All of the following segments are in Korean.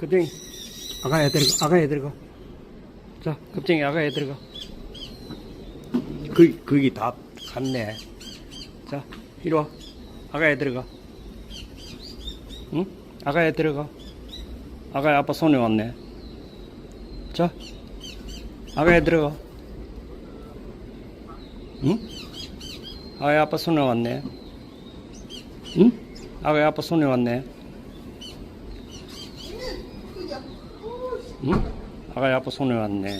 급쟁이 아가야 들어가 아가야 들어가 자 급쟁이 아가야 들어가 그 거기 다 갔네. 자 이리 와. 아가야 들어가 응? 아가야 들어가 아가야 아빠 손에 왔네. 자 아가야 들어가 응? 아가야 아빠 손에 왔네. 응? 아가야 아빠 손에 왔네 응? 아가야 아빠 손에 왔네.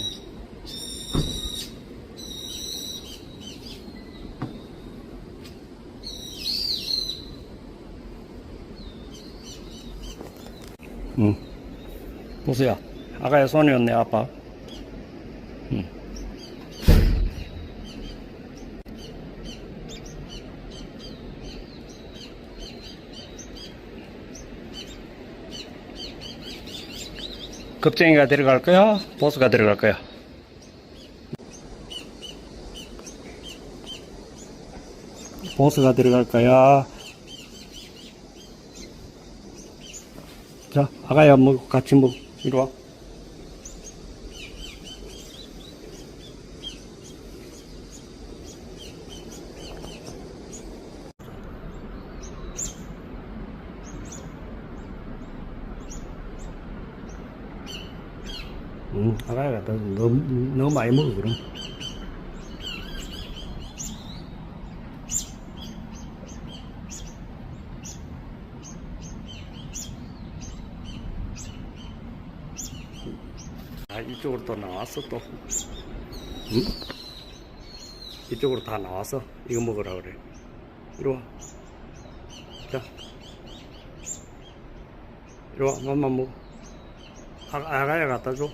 응. 보세요. 아가야 손에 왔네, 아빠. 응. 겁쟁이가 들어갈 거야? 보스가 들어갈 거야? 보스가 들어갈 거야? 자, 아가야 뭐 같이 뭐 이리 와. 응, 아가야 너, 너무, 너무 많이 먹어 그럼. 아, 이쪽으로 또 나왔어, 또. 응? 이쪽으로 다 나왔어. 이거 먹으라 그래. 이리 와. 자. 이리 와, 맘만 먹어. 아, 아가야 갖다 줘.